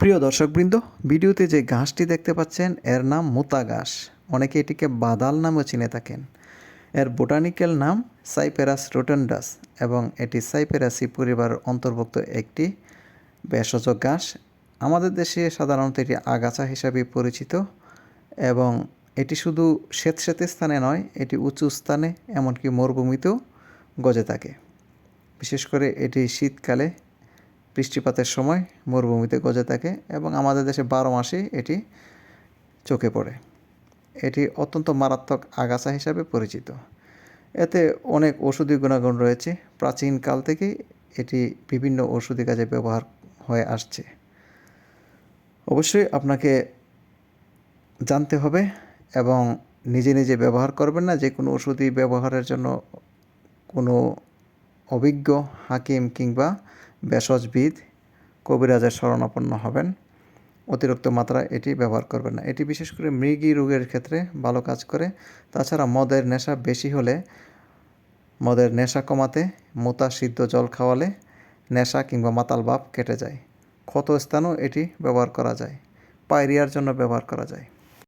প্রিয় দর্শকবৃন্দ, ভিডিওতে যে ঘাসটি দেখতে পাচ্ছেন, এর নাম মোতা ঘাস। অনেকে এটিকে বাদাল নামেও চিনে থাকেন। এর বোটানিক্যাল নাম সাইপেরাস রোটেন্ডাস এবং এটি সাইপেরাসি পরিবারের অন্তর্ভুক্ত একটি ভেষজ ঘাস। আমাদের দেশে সাধারণত এটি আগাছা হিসাবে পরিচিত এবং এটি শুধু স্বেতসেতে স্থানে নয়, এটি উঁচু স্থানে, এমনকি মরুভূমিতেও গজে থাকে। বিশেষ করে এটি শীতকালে বৃষ্টিপাতের সময় মরুভূমিতে গজে থাকে এবং আমাদের দেশে বারো মাসেই এটি চোখে পড়ে। এটি অত্যন্ত মারাত্মক আগাছা হিসাবে পরিচিত। এতে অনেক ওষুধি গুণাগুণ রয়েছে। প্রাচীনকাল থেকেই এটি বিভিন্ন ওষুধি কাজে ব্যবহার হয়ে আসছে। অবশ্যই আপনাকে জানতে হবে এবং নিজে নিজে ব্যবহার করবেন না। যে কোনো ওষুধই ব্যবহারের জন্য কোনো অভিজ্ঞ হাকিম কিংবা ভেষজবিদ কবিরাজের শরণাপন্ন হবেন। অতিরিক্ত মাত্রায় এটি ব্যবহার করবেন না। এটি বিশেষ করে মৃগী রোগের ক্ষেত্রে ভালো কাজ করে। তাছাড়া মদের নেশা বেশি হলে মদের নেশা কমাতে মোতা সিদ্ধ জল খাওয়ালে নেশা কিংবা মাতাল ভাব কেটে যায়। ক্ষত স্থানেও এটি ব্যবহার করা যায়। পায়রিয়ার জন্য ব্যবহার করা যায়।